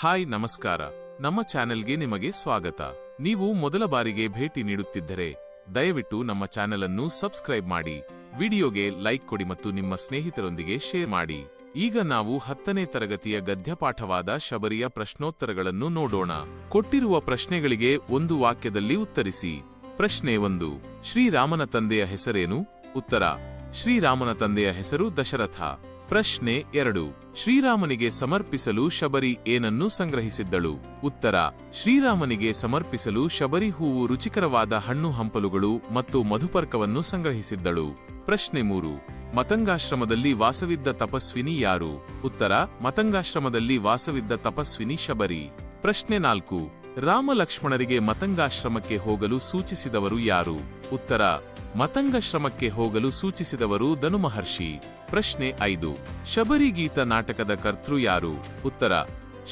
Hi, ನಮಸ್ಕಾರ. ನಮ್ಮ ಚಾನೆಲ್ಗೆ ನಿಮಗೆ ಸ್ವಾಗತ. ನೀವು ಮೊದಲ ಬಾರಿಗೆ ಭೇಟಿ ನೀಡುತ್ತಿದ್ದರೆ ದಯವಿಟ್ಟು ನಮ್ಮ ಚಾನೆಲ್ ಅನ್ನು ಸಬ್ಸ್ಕ್ರೈಬ್ ಮಾಡಿ, ವಿಡಿಯೋಗೆ ಲೈಕ್ ಕೊಡಿ ಮತ್ತು ನಿಮ್ಮ ಸ್ನೇಹಿತರೊಂದಿಗೆ ಶೇರ್ ಮಾಡಿ. ಈಗ ನಾವು ಹತ್ತನೇ ತರಗತಿಯ ಗದ್ಯಪಾಠವಾದ ಶಬರಿಯ ಪ್ರಶ್ನೋತ್ತರಗಳನ್ನು ನೋಡೋಣ. ಕೊಟ್ಟಿರುವ ಪ್ರಶ್ನೆಗಳಿಗೆ ಒಂದು ವಾಕ್ಯದಲ್ಲಿ ಉತ್ತರಿಸಿ. ಪ್ರಶ್ನೆ ಒಂದು, ಶ್ರೀರಾಮನ ತಂದೆಯ ಹೆಸರೇನು? ಉತ್ತರ, ಶ್ರೀರಾಮನ ತಂದೆಯ ಹೆಸರು ದಶರಥ. ಪ್ರಶ್ನೆ ಎರಡು ಶ್ರೀರಾಮನಿಗೆ ಸಮರ್ಪಿಸಲು ಶಬರಿ ಏನನ್ನು ಸಂಗ್ರಹಿಸಿದ್ದಳು? ಉತ್ತರ, ಶ್ರೀರಾಮನಿಗೆ ಸಮರ್ಪಿಸಲು ಶಬರಿ ಹೂವು ರುಚಿಕರವಾದ ಹಣ್ಣು ಹಂಪಲುಗಳು ಮತ್ತು ಮಧುಪರ್ಕವನ್ನು ಸಂಗ್ರಹಿಸಿದ್ದಳು. ಪ್ರಶ್ನೆ ಮೂರು, ಮತಂಗಾಶ್ರಮದಲ್ಲಿ ವಾಸವಿದ್ದ ತಪಸ್ವಿನಿ ಯಾರು? ಉತ್ತರ, ಮತಂಗಾಶ್ರಮದಲ್ಲಿ ವಾಸವಿದ್ದ ತಪಸ್ವಿನಿ ಶಬರಿ. ಪ್ರಶ್ನೆ ನಾಲ್ಕು ರಾಮ ಲಕ್ಷ್ಮಣರಿಗೆ ಮತಂಗಾಶ್ರಮಕ್ಕೆ ಹೋಗಲು ಸೂಚಿಸಿದವರು ಯಾರು? ಉತ್ತರ, ಮತಂಗಾಶ್ರಮಕ್ಕೆ ಹೋಗಲು ಸೂಚಿಸಿದವರು ಧನುಮಹರ್ಷಿ. ಪ್ರಶ್ನೆ ಐದು, ಶಬರಿಗೀತ ನಾಟಕದ ಕರ್ತೃ ಯಾರು? ಉತ್ತರ,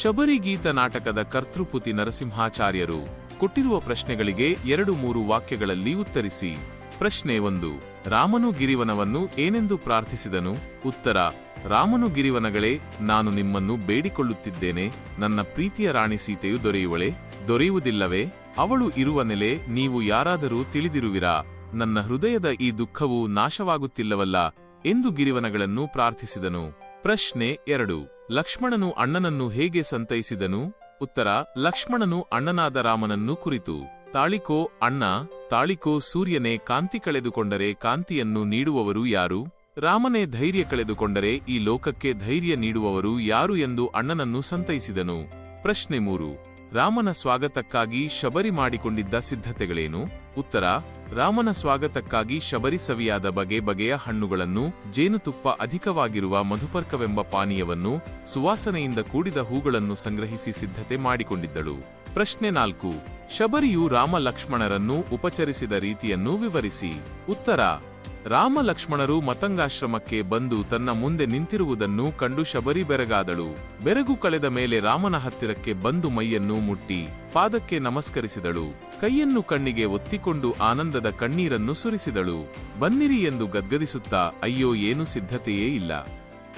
ಶಬರಿಗೀತ ನಾಟಕದ ಕರ್ತೃಪುತಿ ನರಸಿಂಹಾಚಾರ್ಯರು. ಕೊಟ್ಟಿರುವ ಪ್ರಶ್ನೆಗಳಿಗೆ ಎರಡು ಮೂರು ವಾಕ್ಯಗಳಲ್ಲಿ ಉತ್ತರಿಸಿ. ಪ್ರಶ್ನೆ ಒಂದು, ರಾಮನು ಗಿರಿವನವನ್ನು ಏನೆಂದು ಪ್ರಾರ್ಥಿಸಿದನು? ಉತ್ತರ ರಾಮನು ಗಿರಿವನಗಳೇ, ನಾನು ನಿಮ್ಮನ್ನು ಬೇಡಿಕೊಳ್ಳುತ್ತಿದ್ದೇನೆ. ನನ್ನ ಪ್ರೀತಿಯ ರಾಣಿ ಸೀತೆಯು ದೊರೆಯುವಳೆ. ದೊರೆಯುವುದಿಲ್ಲವೇ, ಅವಳು ಇರುವ ನೆಲೆ ನೀವು ಯಾರಾದರೂ ತಿಳಿದಿರುವಿರಾ? ನನ್ನ ಹೃದಯದ ಈ ದುಃಖವು ನಾಶವಾಗುತ್ತಿಲ್ಲವಲ್ಲ ಎಂದು ಗಿರಿವನಗಳನ್ನು ಪ್ರಾರ್ಥಿಸಿದನು. ಪ್ರಶ್ನೆ ಎರಡು. ಲಕ್ಷ್ಮಣನು ಅಣ್ಣನನ್ನು ಹೇಗೆ ಸಂತೈಸಿದನು? ಉತ್ತರ. ಲಕ್ಷ್ಮಣನು ಅಣ್ಣನಾದ ರಾಮನನ್ನು ಕುರಿತು, ತಾಳಿಕೋ ಅಣ್ಣ, ತಾಳಿಕೋ ಸೂರ್ಯನೇ, ಕಾಂತಿ ಕಳೆದುಕೊಂಡರೆ ಕಾಂತಿಯನ್ನು ನೀಡುವವರು ಯಾರು? ರಾಮನೇ ಧೈರ್ಯ ಕಳೆದುಕೊಂಡರೆ ಈ ಲೋಕಕ್ಕೆ ಧೈರ್ಯ ನೀಡುವವರು ಯಾರು ಎಂದು ಅಣ್ಣನನ್ನು ಸಂತೈಸಿದನು. ಪ್ರಶ್ನೆ ಮೂರು, ರಾಮನ ಸ್ವಾಗತಕ್ಕಾಗಿ ಶಬರಿ ಮಾಡಿಕೊಂಡಿದ್ದ ಸಿದ್ಧತೆಗಳೇನು? ಉತ್ತರ, ರಾಮನ ಸ್ವಾಗತಕ್ಕಾಗಿ ಶಬರಿ ಸವಿಯಾದ ಬಗೆ ಬಗೆಯ ಹಣ್ಣುಗಳನ್ನು, ಜೇನುತುಪ್ಪ ಅಧಿಕವಾಗಿರುವ ಮಧುಪರ್ಕವೆಂಬ ಪಾನೀಯವನ್ನು, ಸುವಾಸನೆಯಿಂದ ಕೂಡಿದ ಹೂಗಳನ್ನು ಸಂಗ್ರಹಿಸಿ ಸಿದ್ಧತೆ ಮಾಡಿಕೊಂಡಿದ್ದಳು. ಪ್ರಶ್ನೆ ನಾಲ್ಕು, ಶಬರಿಯು ರಾಮ ಲಕ್ಷ್ಮಣರನ್ನು ಉಪಚರಿಸಿದ ರೀತಿಯನ್ನು ವಿವರಿಸಿ. ಉತ್ತರ ರಾಮ ಲಕ್ಷ್ಮಣರು ಮತಂಗಾಶ್ರಮಕ್ಕೆ ಬಂದು ತನ್ನ ಮುಂದೆ ನಿಂತಿರುವುದನ್ನು ಕಂಡು ಶಬರಿ ಬೆರಗಾದಳು ಬೆರಗು ಕಳೆದ ಮೇಲೆ ರಾಮನ ಹತ್ತಿರಕ್ಕೆ ಬಂದು ಮೈಯನ್ನು ಮುಟ್ಟಿ ಪಾದಕ್ಕೆ ನಮಸ್ಕರಿಸಿದಳು. ಕೈಯನ್ನು ಕಣ್ಣಿಗೆ ಒತ್ತಿಕೊಂಡು ಆನಂದದ ಕಣ್ಣೀರನ್ನು ಸುರಿಸಿದಳು. ಬನ್ನಿರಿ ಎಂದು ಗದ್ಗದಿಸುತ್ತಾ, ಅಯ್ಯೋ, ಏನು ಸಿದ್ಧತೆಯೇ ಇಲ್ಲ.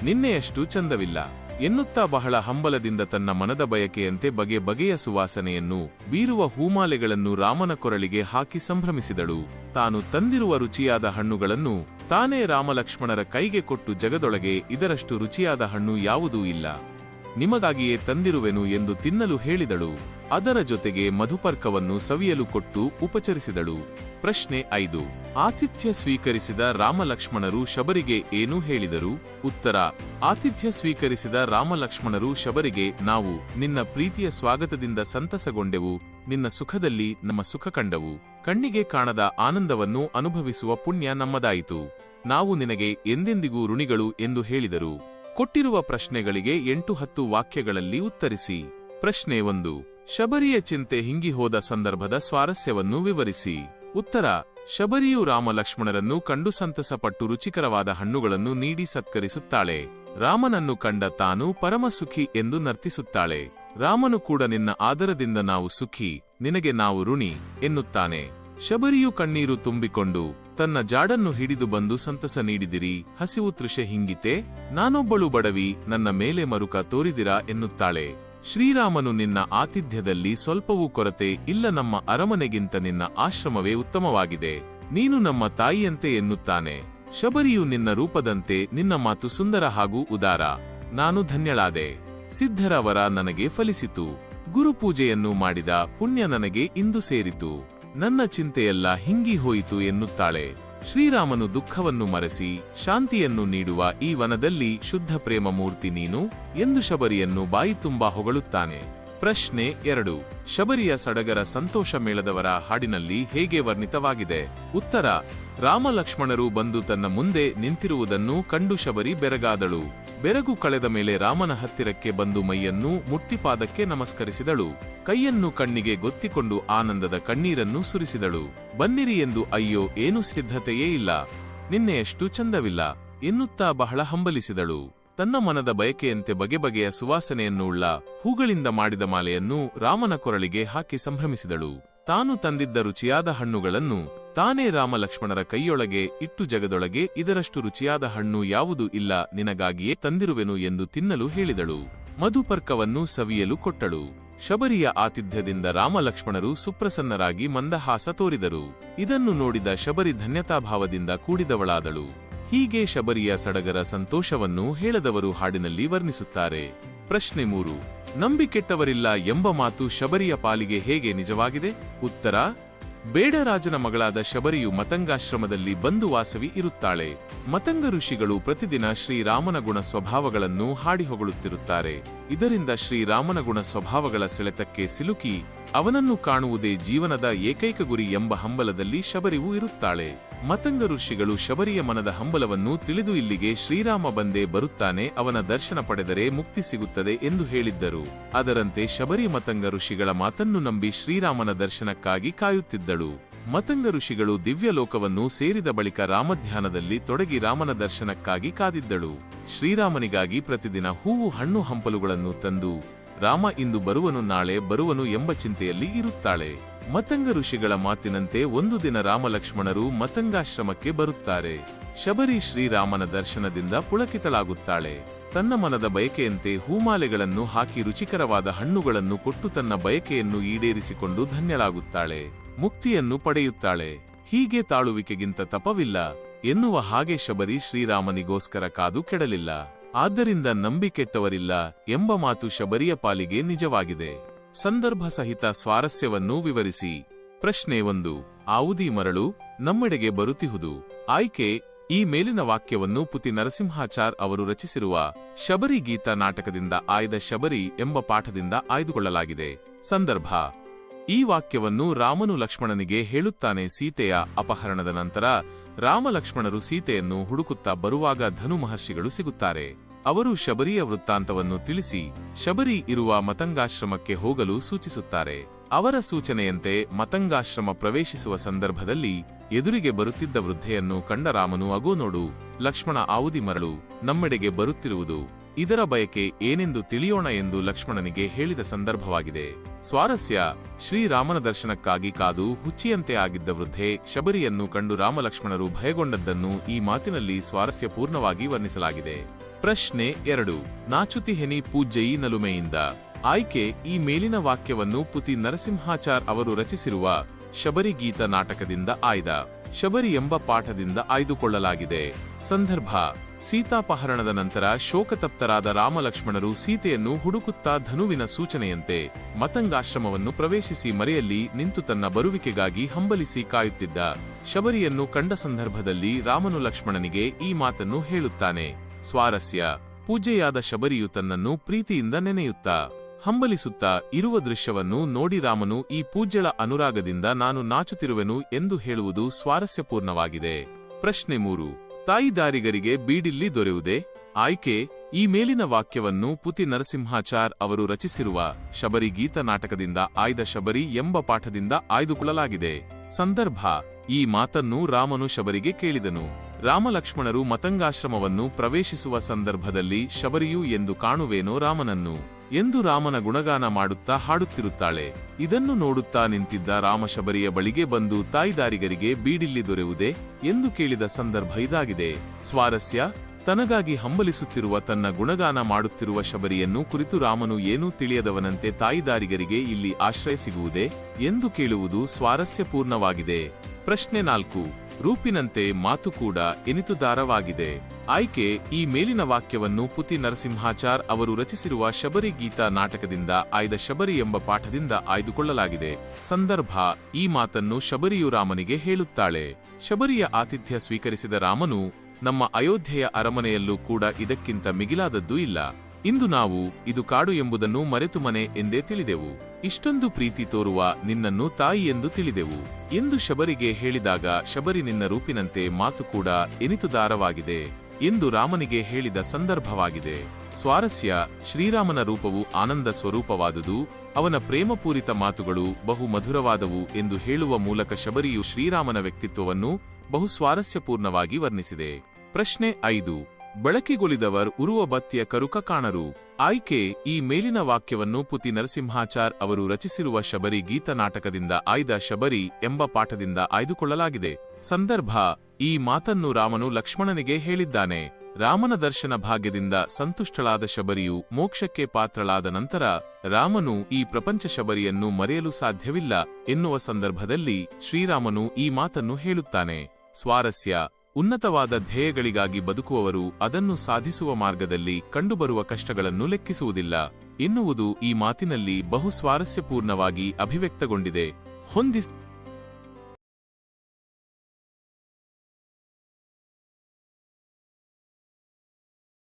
ನಿನ್ನೆಯಷ್ಟು ಚಂದವಿಲ್ಲ. ಎನ್ನುತ್ತಾ ಬಹಳ ಹಂಬಲದಿಂದ ತನ್ನ ಮನದ ಬಯಕೆಯಂತೆ ಬಗೆ ಬಗೆಯ ಸುವಾಸನೆಯನ್ನು ಬೀರುವ ಹೂಮಾಲೆಗಳನ್ನು ರಾಮನ ಕೊರಳಿಗೆ ಹಾಕಿ ಸಂಭ್ರಮಿಸಿದಳು. ತಾನು ತಂದಿರುವ ರುಚಿಯಾದ ಹಣ್ಣುಗಳನ್ನು ತಾನೇ ರಾಮಲಕ್ಷ್ಮಣರ ಕೈಗೆ ಕೊಟ್ಟು ಜಗದೊಳಗೆ ಇದರಷ್ಟು ರುಚಿಯಾದ ಹಣ್ಣು ಯಾವುದೂ ಇಲ್ಲ. ನಿಮಗಾಗಿಯೇ ತಂದಿರುವೆನು ಎಂದು ತಿನ್ನಲು ಹೇಳಿದಳು. ಅದರ ಜೊತೆಗೆ ಮಧುಪರ್ಕವನ್ನು ಸವಿಯಲು ಕೊಟ್ಟು ಉಪಚರಿಸಿದಳು. ಪ್ರಶ್ನೆ ಐದು. ಆತಿಥ್ಯ ಸ್ವೀಕರಿಸಿದ ರಾಮಲಕ್ಷ್ಮಣರು ಶಬರಿಗೆ ಏನು ಹೇಳಿದರು? ಉತ್ತರ. ಆತಿಥ್ಯ ಸ್ವೀಕರಿಸಿದ ರಾಮಲಕ್ಷ್ಮಣರು ಶಬರಿಗೆ, ನಾವು ನಿನ್ನ ಪ್ರೀತಿಯ ಸ್ವಾಗತದಿಂದ ಸಂತಸಗೊಂಡೆವು, ನಿನ್ನ ಸುಖದಲ್ಲಿ ನಮ್ಮ ಸುಖ ಕಂಡವು. ಕಣ್ಣಿಗೆ ಕಾಣದ ಆನಂದವನ್ನು ಅನುಭವಿಸುವ ಪುಣ್ಯ ನಮ್ಮದಾಯಿತು. ನಾವು ನಿನಗೆ ಎಂದೆಂದಿಗೂ ಋಣಿಗಳು ಎಂದು ಹೇಳಿದರು. ಕೊಟ್ಟಿರುವ ಪ್ರಶ್ನೆಗಳಿಗೆ ಎಂಟು ಹತ್ತು ವಾಕ್ಯಗಳಲ್ಲಿ ಉತ್ತರಿಸಿ. ಪ್ರಶ್ನೆ ಒಂದು, ಶಬರಿಯ ಚಿಂತೆ ಹಿಂಗಿಹೋದ ಸಂದರ್ಭದ ಸ್ವಾರಸ್ಯವನ್ನು ವಿವರಿಸಿ. ಉತ್ತರ, ಶಬರಿಯು ರಾಮ ಲಕ್ಷ್ಮಣರನ್ನು ಕಂಡು ಸಂತಸಪಟ್ಟು ರುಚಿಕರವಾದ ಹಣ್ಣುಗಳನ್ನು ನೀಡಿ ಸತ್ಕರಿಸುತ್ತಾಳೆ. ರಾಮನನ್ನು ಕಂಡ ತಾನು ಪರಮಸುಖಿ ಎಂದು ನರ್ತಿಸುತ್ತಾಳೆ. ರಾಮನು ಕೂಡ ನಿನ್ನ ಆದರದಿಂದ ನಾವು ಸುಖಿ, ನಿನಗೆ ನಾವು ಋಣಿ ಎನ್ನುತ್ತಾನೆ. ಶಬರಿಯು ಕಣ್ಣೀರು ತುಂಬಿಕೊಂಡು ತನ್ನ ಜಾಡನ್ನು ಹಿಡಿದು ಬಂದು ಸಂತಸ ನೀಡಿದಿರಿ. ಹಸಿವು ತೃಷೆ ಹಿಂಗಿತೆ, ನಾನೊಬ್ಬಳು ಬಡವಿ, ನನ್ನ ಮೇಲೆ ಮರುಕ ತೋರಿದಿರಾ ಎನ್ನುತ್ತಾಳೆ. ಶ್ರೀರಾಮನು ನಿನ್ನ ಆತಿಥ್ಯದಲ್ಲಿ ಸ್ವಲ್ಪವೂ ಕೊರತೆ ಇಲ್ಲ, ನಮ್ಮ ಅರಮನೆಗಿಂತ ನಿನ್ನ ಆಶ್ರಮವೇ ಉತ್ತಮವಾಗಿದೆ. ನೀನು ನಮ್ಮ ತಾಯಿಯಂತೆ ಎನ್ನುತ್ತಾನೆ. ಶಬರಿಯು ನಿನ್ನ ರೂಪದಂತೆ ನಿನ್ನ ಮಾತು ಸುಂದರ ಹಾಗೂ ಉದಾರ. ನಾನು ಧನ್ಯಳಾದೆ. ಸಿದ್ಧರವರ ನನಗೆ ಫಲಿಸಿತು. ಗುರುಪೂಜೆಯನ್ನು ಮಾಡಿದ ಪುಣ್ಯ ನನಗೆ ಇಂದು ಸೇರಿತು. ನನ್ನ ಚಿಂತೆಯೆಲ್ಲ ಹಿಂಗಿ ಹೋಯಿತು ಎನ್ನುತ್ತಾಳೆ. ಶ್ರೀರಾಮನು ದುಃಖವನ್ನು ಮರೆಸಿ, ಶಾಂತಿಯನ್ನು ನೀಡುವ ಈ ವನದಲ್ಲಿ ಶುದ್ಧ ಪ್ರೇಮ ಮೂರ್ತಿ ನೀನು ಎಂದು ಶಬರಿಯನ್ನು ಬಾಯಿ ತುಂಬಾ ಹೊಗಳುತ್ತಾನೆ. ಪ್ರಶ್ನೆ ಎರಡು. ಶಬರಿಯ ಸಡಗರ ಸಂತೋಷ ಮೇಳದವರ ಹಾಡಿನಲ್ಲಿ ಹೇಗೆ ವರ್ಣಿತವಾಗಿದೆ? ಉತ್ತರ. ರಾಮ ಲಕ್ಷ್ಮಣರು ಬಂದು ತನ್ನ ಮುಂದೆ ನಿಂತಿರುವುದನ್ನು ಕಂಡು ಶಬರಿ ಬೆರಗಾದಳು. ಬೆರಗು ಕಳೆದ ಮೇಲೆ ರಾಮನ ಹತ್ತಿರಕ್ಕೆ ಬಂದು ಮೈಯನ್ನು ಮುಟ್ಟಿಪಾದಕ್ಕೆ ನಮಸ್ಕರಿಸಿದಳು. ಕೈಯನ್ನು ಕಣ್ಣಿಗೆ ಗೊತ್ತಿಕೊಂಡು ಆನಂದದ ಕಣ್ಣೀರನ್ನು ಸುರಿಸಿದಳು. ಬನ್ನಿರಿ ಎಂದು ಅಯ್ಯೋ, ಏನು ಸಿದ್ಧತೆಯೇ ಇಲ್ಲ. ನಿನ್ನೆಯಷ್ಟು ಚಂದವಿಲ್ಲ, ಎನ್ನುತ್ತಾ ಬಹಳ ಹಂಬಲಿಸಿದಳು. ತನ್ನ ಮನದ ಬಯಕೆಯಂತೆ ಬಗೆ ಬಗೆಯ ಸುವಾಸನೆಯನ್ನು ಉಳ್ಳ ಹೂಗಳಿಂದ ಮಾಡಿದ ಮಾಲೆಯನ್ನು ರಾಮನ ಕೊರಳಿಗೆ ಹಾಕಿ ಸಂಭ್ರಮಿಸಿದಳು. ತಾನು ತಂದಿದ್ದ ರುಚಿಯಾದ ಹಣ್ಣುಗಳನ್ನು ತಾನೇ ರಾಮ ಲಕ್ಷ್ಮಣರ ಕೈಯೊಳಗೆ ಇಟ್ಟು ಜಗದೊಳಗೆ ಇದರಷ್ಟು ರುಚಿಯಾದ ಹಣ್ಣು ಯಾವುದೂ ಇಲ್ಲ ನಿನಗಾಗಿಯೇ ತಂದಿರುವೆನು ಎಂದು ತಿನ್ನಲು ಹೇಳಿದಳು. ಮಧುಪರ್ಕವನ್ನು ಸವಿಯಲು ಕೊಟ್ಟಳು. ಶಬರಿಯ ಆತಿಥ್ಯದಿಂದ ರಾಮಲಕ್ಷ್ಮಣರು ಸುಪ್ರಸನ್ನರಾಗಿ ಮಂದಹಾಸ ತೋರಿದರು. ಇದನ್ನು ನೋಡಿದ ಶಬರಿ ಧನ್ಯತಾಭಾವದಿಂದ ಕೂಡಿದವಳಾದಳು. ಹೀಗೆ ಶಬರಿಯ ಸಡಗರ ಸಂತೋಷವನ್ನು ಹೇಳದವರು ಹಾಡಿನಲ್ಲಿ ವರ್ಣಿಸುತ್ತಾರೆ. ಪ್ರಶ್ನೆ ಮೂರು, ನಂಬಿಕೆಟ್ಟವರಿಲ್ಲ ಎಂಬ ಮಾತು ಶಬರಿಯ ಪಾಲಿಗೆ ಹೇಗೆ ನಿಜವಾಗಿದೆ? ಉತ್ತರ ಬೇಡರಾಜನ ಮಗಳಾದ ಶಬರಿಯು ಮತಂಗಾಶ್ರಮದಲ್ಲಿ ಬಂದು ವಾಸವಿ ಇರುತ್ತಾಳೆ. ಮತಂಗ ಋಷಿಗಳು ಪ್ರತಿದಿನ ಶ್ರೀರಾಮನ ಗುಣ ಸ್ವಭಾವಗಳನ್ನು ಹಾಡಿ ಹೊಗಳುತ್ತಿರುತ್ತಾರೆ. ಇದರಿಂದ ಶ್ರೀರಾಮನ ಗುಣ ಸ್ವಭಾವಗಳ ಸೆಳೆತಕ್ಕೆ ಸಿಲುಕಿ ಅವನನ್ನು ಕಾಣುವುದೇ ಜೀವನದ ಏಕೈಕ ಗುರಿ ಎಂಬ ಹಂಬಲದಲ್ಲಿ ಶಬರಿಯು ಇರುತ್ತಾಳೆ. ಮತಂಗ ಋಷಿಗಳು ಶಬರಿಯ ಮನದ ಹಂಬಲವನ್ನು ತಿಳಿದು ಇಲ್ಲಿಗೆ ಶ್ರೀರಾಮ ಬಂದೇ ಬರುತ್ತಾನೆ, ಅವನ ದರ್ಶನ ಪಡೆದರೆ ಮುಕ್ತಿ ಸಿಗುತ್ತದೆ ಎಂದು ಹೇಳಿದ್ದರು. ಅದರಂತೆ ಶಬರಿ ಮತಂಗ ಋಷಿಗಳ ಮಾತನ್ನು ನಂಬಿ ಶ್ರೀರಾಮನ ದರ್ಶನಕ್ಕಾಗಿ ಕಾಯುತ್ತಿದ್ದಳು. ಮತಂಗ ಋಷಿಗಳು ದಿವ್ಯಲೋಕವನ್ನು ಸೇರಿದ ಬಳಿಕ ರಾಮಧ್ಯಾನದಲ್ಲಿ ತೊಡಗಿ ರಾಮನ ದರ್ಶನಕ್ಕಾಗಿ ಕಾದಿದ್ದಳು. ಶ್ರೀರಾಮನಿಗಾಗಿ ಪ್ರತಿದಿನ ಹೂವು, ಹಣ್ಣು, ಹಂಪಲುಗಳನ್ನು ತಂದು ರಾಮ ಇಂದು ಬರುವನು, ನಾಳೆ ಬರುವನು ಎಂಬ ಚಿಂತೆಯಲ್ಲಿ ಇರುತ್ತಾಳೆ. ಮತಂಗ ಋಷಿಗಳ ಮಾತಿನಂತೆ ಒಂದು ದಿನ ರಾಮಲಕ್ಷ್ಮಣರು ಮತಂಗಾಶ್ರಮಕ್ಕೆ ಬರುತ್ತಾರೆ. ಶಬರಿ ಶ್ರೀರಾಮನ ದರ್ಶನದಿಂದ ಪುಳಕಿತಳಾಗುತ್ತಾಳೆ. ತನ್ನ ಮನದ ಬಯಕೆಯಂತೆ ಹೂಮಾಲೆಗಳನ್ನು ಹಾಕಿ ರುಚಿಕರವಾದ ಹಣ್ಣುಗಳನ್ನು ಕೊಟ್ಟು ತನ್ನ ಬಯಕೆಯನ್ನು ಈಡೇರಿಸಿಕೊಂಡು ಧನ್ಯಳಾಗುತ್ತಾಳೆ. ಮುಕ್ತಿಯನ್ನು ಪಡೆಯುತ್ತಾಳೆ. ಹೀಗೆ ತಾಳುವಿಕೆಗಿಂತ ತಪವಿಲ್ಲ. ಎನ್ನುವ ಹಾಗೆ ಶಬರಿ ಶ್ರೀರಾಮನಿಗೋಸ್ಕರ ಕಾದು ಕೆಡಲಿಲ್ಲ. ಆದ್ದರಿಂದ ನಂಬಿಕೆಟ್ಟವರಿಲ್ಲ ಎಂಬ ಮಾತು ಶಬರಿಯ ಪಾಲಿಗೆ ನಿಜವಾಗಿದೆ. ಸಂದರ್ಭ ಸಹಿತ ಸ್ವಾರಸ್ಯವನ್ನು ವಿವರಿಸಿ. ಪ್ರಶ್ನೆ ಒಂದು, ಆವುದಿ ಮರಳು ನಮ್ಮೆಡೆಗೆ ಬರುತ್ತಿಹುದು. ಆಯ್ಕೆ, ಈ ಮೇಲಿನ ವಾಕ್ಯವನ್ನು ಪುತಿ ನರಸಿಂಹಾಚಾರ್ ಅವರು ರಚಿಸಿರುವ ಶಬರಿ ಗೀತ ನಾಟಕದಿಂದ ಆಯ್ದ ಶಬರಿ ಎಂಬ ಪಾಠದಿಂದ ಆಯ್ದುಕೊಳ್ಳಲಾಗಿದೆ. ಸಂದರ್ಭ, ಈ ವಾಕ್ಯವನ್ನು ರಾಮನು ಲಕ್ಷ್ಮಣನಿಗೆ ಹೇಳುತ್ತಾನೆ ಸೀತೆಯ ಅಪಹರಣದ ನಂತರ ರಾಮಲಕ್ಷ್ಮಣರು ಸೀತೆಯನ್ನು ಹುಡುಕುತ್ತಾ ಬರುವಾಗ ಧನು ಮಹರ್ಷಿಗಳು ಸಿಗುತ್ತಾರೆ. ಅವರು ಶಬರಿಯ ವೃತ್ತಾಂತವನ್ನು ತಿಳಿಸಿ ಶಬರಿ ಇರುವ ಮತಂಗಾಶ್ರಮಕ್ಕೆ ಹೋಗಲು ಸೂಚಿಸುತ್ತಾರೆ. ಅವರ ಸೂಚನೆಯಂತೆ ಮತಂಗಾಶ್ರಮ ಪ್ರವೇಶಿಸುವ ಸಂದರ್ಭದಲ್ಲಿ ಎದುರಿಗೆ ಬರುತ್ತಿದ್ದ ವೃದ್ಧೆಯನ್ನು ಕಂಡ ರಾಮನು ಅಗೋ ನೋಡು ಲಕ್ಷ್ಮಣ, ಆವುದಿ ಮರಳು, ನಮ್ಮೆಡೆಗೆ ಬರುತ್ತಿರುವುದು. ಇದರ ಬಯಕೆ ಏನೆಂದು ತಿಳಿಯೋಣ ಎಂದು ಲಕ್ಷ್ಮಣನಿಗೆ ಹೇಳಿದ ಸಂದರ್ಭವಾಗಿದೆ. ಸ್ವಾರಸ್ಯ ಶ್ರೀರಾಮನ ದರ್ಶನಕ್ಕಾಗಿ ಕಾದು ಹುಚ್ಚಿಯಂತೆ ಆಗಿದ್ದ ವೃದ್ಧೆ ಶಬರಿಯನ್ನು ಕಂಡು ರಾಮಲಕ್ಷ್ಮಣರು ಭಯಗೊಂಡದ್ದನ್ನು ಈ ಮಾತಿನಲ್ಲಿ ಸ್ವಾರಸ್ಯಪೂರ್ಣವಾಗಿ ವರ್ಣಿಸಲಾಗಿದೆ. ಪ್ರಶ್ನೆ ಎರಡು. ನಾಚುತಿಹೆನಿ ಪೂಜ್ಯಯಿ ನಲುಮೆಯಿಂದ. ಆಯ್ಕೆ ಈ ಮೇಲಿನ ವಾಕ್ಯವನ್ನು ಪುತಿ ನರಸಿಂಹಾಚಾರ್ ಅವರು ರಚಿಸಿರುವ ಶಬರಿ ಗೀತ ನಾಟಕದಿಂದ ಆಯ್ದ. ಶಬರಿ ಎಂಬ ಪಾಠದಿಂದ ಆಯ್ದುಕೊಳ್ಳಲಾಗಿದೆ. ಸಂದರ್ಭ. ಸೀತಾಪಹರಣದ ನಂತರ ಶೋಕತಪ್ತರಾದ ರಾಮಲಕ್ಷ್ಮಣರು ಸೀತೆಯನ್ನು ಹುಡುಕುತ್ತಾ ಧನುವಿನ ಸೂಚನೆಯಂತೆ ಮತಂಗಾಶ್ರಮವನ್ನು ಪ್ರವೇಶಿಸಿ ಮರೆಯಲ್ಲಿ ನಿಂತು ತನ್ನ ಬರುವಿಕೆಗಾಗಿ ಹಂಬಲಿಸಿ ಕಾಯುತ್ತಿದ್ದ. ಶಬರಿಯನ್ನು ಕಂಡ ಸಂದರ್ಭದಲ್ಲಿ ರಾಮನು ಲಕ್ಷ್ಮಣನಿಗೆ ಈ ಮಾತನ್ನು ಹೇಳುತ್ತಾನೆ. ಸ್ವಾರಸ್ಯ. ಪೂಜೆಯಾದ ಶಬರಿಯು ತನ್ನನ್ನು ಪ್ರೀತಿಯಿಂದ ನೆನೆಯುತ್ತಾ, ಹಂಬಲಿಸುತ್ತಾ ಇರುವ ದೃಶ್ಯವನ್ನು ನೋಡಿ ರಾಮನು ಈ ಪೂಜ್ಯಳ ಅನುರಾಗದಿಂದ ನಾನು ನಾಚುತ್ತಿರುವೆನು ಎಂದು ಹೇಳುವುದು ಸ್ವಾರಸ್ಯಪೂರ್ಣವಾಗಿದೆ. ಪ್ರಶ್ನೆ ಮೂರು. ತಾಯಿದಾರಿಗರಿಗೆ ಬೀಡಿಲ್ಲಿ ದೊರೆಯುವುದೇ? ಆಯ್ಕೆ. ಈ ಮೇಲಿನ ವಾಕ್ಯವನ್ನು ಪುತಿ ನರಸಿಂಹಾಚಾರ್ ಅವರು ರಚಿಸಿರುವ ಶಬರಿ ಗೀತ ನಾಟಕದಿಂದ ಆಯ್ದ ಶಬರಿ ಎಂಬ ಪಾಠದಿಂದ ಆಯ್ದುಕೊಳ್ಳಲಾಗಿದೆ. ಸಂದರ್ಭ, ಈ ಮಾತನ್ನು ರಾಮನು ಶಬರಿಗೆ ಕೇಳಿದನು. ರಾಮಲಕ್ಷ್ಮಣರು ಮತಂಗಾಶ್ರಮವನ್ನು ಪ್ರವೇಶಿಸುವ ಸಂದರ್ಭದಲ್ಲಿ ಶಬರಿಯು ಎಂದು ಕಾಣುವೇನೋ ರಾಮನನ್ನು? ಎಂದು ರಾಮನ ಗುಣಗಾನ ಮಾಡುತ್ತಾ ಹಾಡುತ್ತಿರುತ್ತಾಳೆ. ಇದನ್ನು ನೋಡುತ್ತಾ ನಿಂತಿದ್ದ ರಾಮ ಶಬರಿಯ ಬಳಿಗೆ ಬಂದು, ತಾಯಿದಾರಿಗರಿಗೆ ಬೀಡಿಲ್ಲಿ ದೊರೆಯುವುದೇ? ಎಂದು ಕೇಳಿದ ಸಂದರ್ಭ ಇದಾಗಿದೆ. ಸ್ವಾರಸ್ಯ ತನಗಾಗಿ ಹಂಬಲಿಸುತ್ತಿರುವ ತನ್ನ ಗುಣಗಾನ ಮಾಡುತ್ತಿರುವ ಶಬರಿಯನ್ನು ಕುರಿತು ರಾಮನು ಏನೂ ತಿಳಿಯದವನಂತೆ ತಾಯಿದಾರಿಗರಿಗೆ ಇಲ್ಲಿ ಆಶ್ರಯ ಸಿಗುವುದೇ ಎಂದು ಕೇಳುವುದು ಸ್ವಾರಸ್ಯಪೂರ್ಣವಾಗಿದೆ. ಪ್ರಶ್ನೆ ನಾಲ್ಕು. ರೂಪಿನಂತೆ ಮಾತು ಕೂಡ ಎನಿತುದಾರವಾಗಿದೆ ಆಯ್ಕೆ, ಈ ಮೇಲಿನ ವಾಕ್ಯವನ್ನು ಪುತಿ ನರಸಿಂಹಾಚಾರ್ ಅವರು ರಚಿಸಿರುವ ಶಬರಿ ಗೀತಾ ನಾಟಕದಿಂದ ಆಯ್ದ ಶಬರಿ ಎಂಬ ಪಾಠದಿಂದ ಆಯ್ದುಕೊಳ್ಳಲಾಗಿದೆ. ಸಂದರ್ಭ, ಈ ಮಾತನ್ನು ಶಬರಿಯು ರಾಮನಿಗೆ ಹೇಳುತ್ತಾಳೆ. ಶಬರಿಯ ಆತಿಥ್ಯ ಸ್ವೀಕರಿಸಿದ ರಾಮನು ನಮ್ಮ ಅಯೋಧ್ಯೆಯ ಅರಮನೆಯಲ್ಲೂ ಕೂಡ ಇದಕ್ಕಿಂತ ಮಿಗಿಲಾದದ್ದು ಇಲ್ಲ. ಇಂದು ನಾವು ಇದು ಕಾಡು ಎಂಬುದನ್ನು ಮರೆತು ಮನೆ ಎಂದೇ ತಿಳಿದೆವು. ಇಷ್ಟೊಂದು ಪ್ರೀತಿ ತೋರುವ ನಿನ್ನನ್ನು ತಾಯಿ ಎಂದು ತಿಳಿದೆವು. ಎಂದು ಶಬರಿಗೆ ಹೇಳಿದಾಗ ಶಬರಿ ನಿನ್ನ ರೂಪಿನಂತೆ ಮಾತು ಕೂಡ ಎನಿತುದಾರವಾಗಿದೆ ಎಂದು ರಾಮನಿಗೆ ಹೇಳಿದ ಸಂದರ್ಭವಾಗಿದೆ. ಸ್ವಾರಸ್ಯ ಶ್ರೀರಾಮನ ರೂಪವು ಆನಂದ ಸ್ವರೂಪವಾದುದು, ಅವನ ಪ್ರೇಮಪೂರಿತ ಮಾತುಗಳು ಬಹು ಮಧುರವಾದವು ಎಂದು ಹೇಳುವ ಮೂಲಕ ಶಬರಿಯು ಶ್ರೀರಾಮನ ವ್ಯಕ್ತಿತ್ವವನ್ನು ಬಹು ಸ್ವಾರಸ್ಯಪೂರ್ಣವಾಗಿ ವರ್ಣಿಸಿದೆ. ಪ್ರಶ್ನೆ ಐದು. ಬಳಕೆಗೊಳಿದವರ್ ಉರುವ ಬತ್ತಿಯ ಕರುಕ ಕಾಣರು. ಆಯ್ಕೆ, ಈ ಮೇಲಿನ ವಾಕ್ಯವನ್ನು ಪುತಿ ನರಸಿಂಹಾಚಾರ್ ಅವರು ರಚಿಸಿರುವ ಶಬರಿ ಗೀತ ನಾಟಕದಿಂದ ಆಯ್ದ ಶಬರಿ ಎಂಬ ಪಾಠದಿಂದ ಆಯ್ದುಕೊಳ್ಳಲಾಗಿದೆ. ಸಂದರ್ಭ, ಈ ಮಾತನ್ನು ರಾಮನು ಲಕ್ಷ್ಮಣನಿಗೆ ಹೇಳಿದ್ದಾನೆ. ರಾಮನ ದರ್ಶನ ಭಾಗ್ಯದಿಂದ ಸಂತುಷ್ಟಳಾದ ಶಬರಿಯು ಮೋಕ್ಷಕ್ಕೆ ಪಾತ್ರಳಾದ ನಂತರ ರಾಮನು ಈ ಪ್ರಪಂಚ ಶಬರಿಯನ್ನು ಮರೆಯಲು ಸಾಧ್ಯವಿಲ್ಲ ಎನ್ನುವ ಸಂದರ್ಭದಲ್ಲಿ ಶ್ರೀರಾಮನು ಈ ಮಾತನ್ನು ಹೇಳುತ್ತಾನೆ. ಸ್ವಾರಸ್ಯ, ಉನ್ನತವಾದ ಧ್ಯೇಯಗಳಿಗಾಗಿ ಬದುಕುವವರು ಅದನ್ನು ಸಾಧಿಸುವ ಮಾರ್ಗದಲ್ಲಿ ಕಂಡುಬರುವ ಕಷ್ಟಗಳನ್ನು ಲೆಕ್ಕಿಸುವುದಿಲ್ಲ. ಎನ್ನುವುದು ಈ ಮಾತಿನಲ್ಲಿ ಬಹು ಸ್ವಾರಸ್ಯಪೂರ್ಣವಾಗಿ ಅಭಿವ್ಯಕ್ತಗೊಂಡಿದೆ. ಹೊಂದಿಸ್